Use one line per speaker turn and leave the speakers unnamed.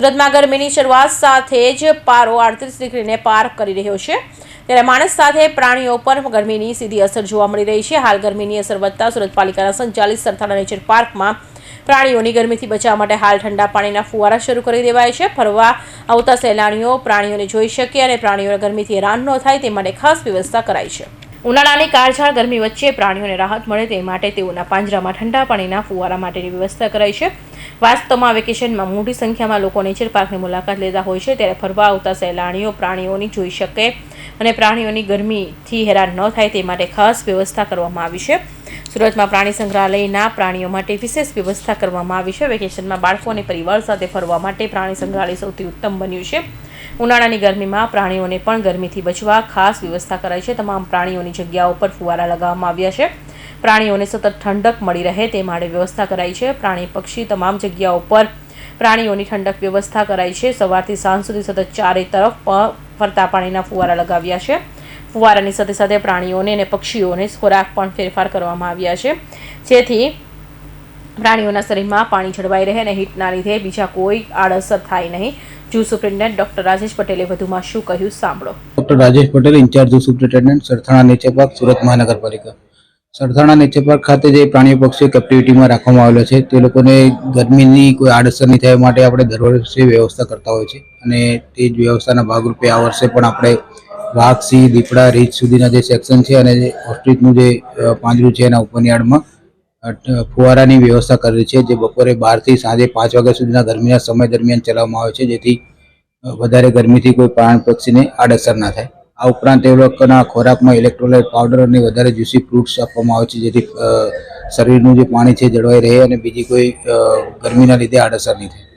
સુરતમાં ગરમીની શરૂઆત સાથે જ પારો આડત્રીસ ડિગ્રીને પાર કરી રહ્યો છે. ત્યારે માણસ સાથે પ્રાણીઓ પર ગરમીની સીધી અસર જોવા મળી રહી છે. હાલ ગરમીની અસર વધતા સુરત પાલિકાના સંચાલિત સરથાણા નેચર પાર્કમાં પ્રાણીઓની ગરમીથી બચાવવા માટે હાલ ઠંડા પાણીના ફુવારા શરૂ કરી દેવાય છે. ફરવા આવતા સહેલાણીઓ પ્રાણીઓને જોઈ શકે અને પ્રાણીઓને ગરમીથી હેરાન ન થાય તે માટે ખાસ વ્યવસ્થા કરાઈ છે. ઉનાળાની કાળઝાળ ગરમી વચ્ચે પ્રાણીઓને રાહત મળે તે માટે તેઓના પાંજરામાં ઠંડા પાણીના ફુવારા માટેની વ્યવસ્થા કરાઈ છે. વાસ્તવમાં વેકેશનમાં મોટી સંખ્યામાં લોકો નેચર પાર્કની મુલાકાત લેતા હોય છે. ત્યારે ફરવા આવતા સહેલાણીઓ પ્રાણીઓની જોઈ શકે અને પ્રાણીઓની ગરમીથી હેરાન ન થાય તે માટે ખાસ વ્યવસ્થા કરવામાં આવી છે. સુરતમાં પ્રાણી સંગ્રહાલયના પ્રાણીઓ માટે વિશેષ વ્યવસ્થા કરવામાં આવી છે. વેકેશનમાં બાળકો અને પરિવાર સાથે ફરવા માટે પ્રાણી સંગ્રહાલય સૌથી ઉત્તમ બન્યું છે. ઉનાળાની ગરમીમાં પ્રાણીઓને પણ ગરમીથી બચવા ખાસ વ્યવસ્થા કરાઈ છે. તમામ પ્રાણીઓની જગ્યાઓ પર ફુવારા લગાવવામાં આવ્યા છે. પ્રાણીઓને સતત ઠંડક મળી રહે તે માટે વ્યવસ્થા કરાઈ છે. પ્રાણી પક્ષી તમામ જગ્યાઓ પર પ્રાણીઓની ઠંડક વ્યવસ્થા કરાઈ છે. સવારથી સાંજ સુધી સતત ચારે તરફ ફરતા પાણીના ફુવારા લગાવ્યા છે. ફુવારાની સાથે સાથે પ્રાણીઓને અને પક્ષીઓને ખોરાક પણ ફેરફાર કરવામાં આવ્યા છે. જેથી પ્રાણીઓના શરીરમાં પાણી જળવાઈ રહે અને હીટના લીધે બીજા કોઈ આડઅસર થાય નહીં. જૂ સુપ્રિન્ટેન્ડન્ટ ડોક્ટર રાજેશ પટેલે વધુમાં શું કહ્યું સાંભળો.
Doctor Rajesh Patel, in charge superintendent Sarthana nature park Surat મહાનગરપાલિકા. સરથાણા નેચર પાર્ક ખાતે જે પ્રાણીઓ પક્ષીઓ કેપ્ટિવિટીમાં રાખવામાં આવેલા છે, તે લોકોને ગરમીની કોઈ આડઅસર નહીં થાય માટે આપણે દર વર્ષે વ્યવસ્થા કરતા હોય છે અને તે જ વ્યવસ્થાના ભાગરૂપે આ વર્ષે પણ આપણે વાઘ, સિંહ, દીપડા, રીંછ સુધીના જે સેક્શન છે અને ઓસ્ટ્રીચનું જે પાંજરું છે એના ઉપરની યાર્ડમાં ફુવારાની વ્યવસ્થા કરેલી છે, જે બપોરે બારથી સાંજે પાંચ વાગ્યા સુધીના ગરમીના સમય દરમિયાન ચલાવવામાં આવે છે, જેથી વધારે ગરમીથી કોઈ પ્રાણ પક્ષીને આડઅસર ના થાય. આ ઉપરાંત એ લોકોના ખોરાકમાં ઇલેક્ટ્રોલાઇટ પાવડર અને વધારે જ્યુસી ફ્રૂટ્સ આપવામાં આવે છે, જેથી શરીરનું જે પાણી છે, જળવાઈ રહે અને બીજી કોઈ ગરમીના લીધે આડઅસર નહીં થાય.